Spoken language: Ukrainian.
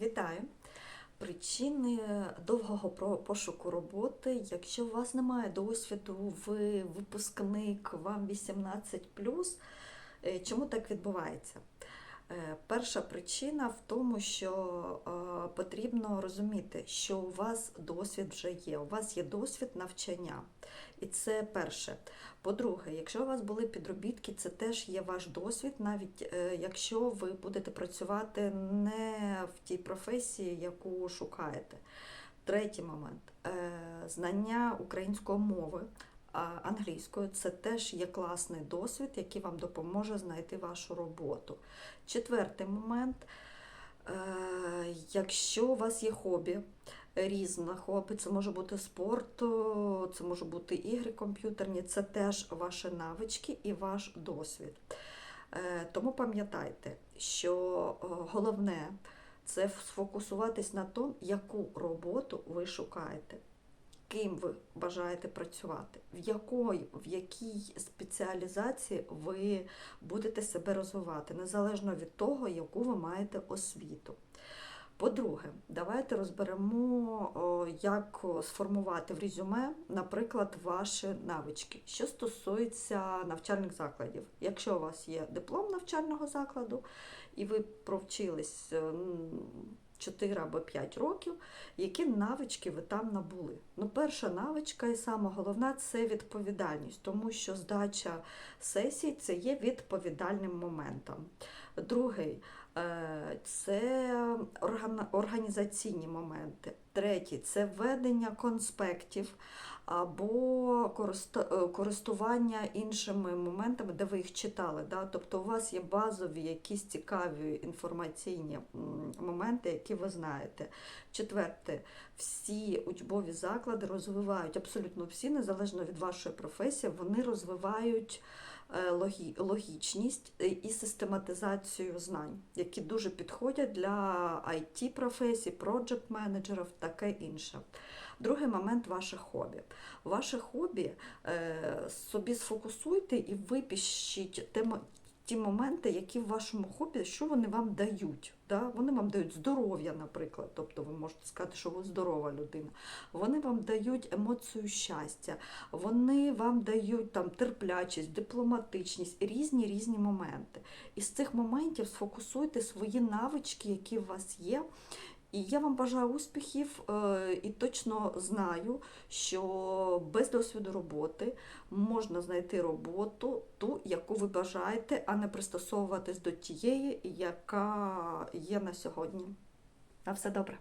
Вітаю! Причини довгого пошуку роботи, якщо у вас немає досвіду, ви випускник, вам 18 е, чому так відбувається? Е, Перша причина в тому, що е, потрібно розуміти, що у вас досвід вже є, у вас є досвід навчання. І це перше. По-друге, якщо у вас були підробітки, це теж є ваш досвід, навіть е, якщо ви будете працювати не в тій професії, яку шукаєте. Третій момент знання української мови. Англійською це теж є класний досвід, який вам допоможе знайти вашу роботу. Четвертий момент. Е, Якщо у вас є хобі, різне хобі, це може бути спорт, це може бути ігри комп'ютерні, це теж ваші навички і ваш досвід. Е, Тому пам'ятайте, що головне це сфокусуватись на тому, яку роботу ви шукаєте, ким ви бажаєте працювати, в якої, в якій спеціалізації ви будете себе розвивати, незалежно від того, яку ви маєте освіту. По-друге, давайте розберемо, як сформувати в резюме, наприклад, ваші навички, що стосується навчальних закладів. Якщо у вас є диплом навчального закладу і ви провчились 4 або 5 років, які навички ви там набули? Ну, перша навичка і саме головна це відповідальність, тому що здача сесій це є відповідальним моментом. Другий це органа- організаційні моменти. Третій це ведення конспектів або е, користування іншими моментами, де ви їх читали. Да? Тобто у вас є базові якісь цікаві інформаційні моменти, які ви знаєте. Четверте, всі учбові заклади розвивають, абсолютно всі, незалежно від вашої професії, вони розвивають е, логічність е, і систематизацію знань, які дуже підходять для it професій, проджект менеджерів, таке інше. Другий момент ваше хобі. Ваше хобі е, собі сфокусуйте і мо- ті моменти, які в вашому хобі, що вони вам дають. Да? Вони вам дають здоров'я, наприклад, тобто ви можете сказати, що ви здорова людина. Вони вам дають емоцію щастя, вони вам дають там терплячість, дипломатичність, різні різні моменти. Із цих моментів сфокусуйте свої навички, які у вас є. І я вам бажаю успіхів е, і точно знаю, що без досвіду роботи можна знайти роботу, ту, яку ви бажаєте, а не пристосовуватись до тієї, яка є на сьогодні. На все добре.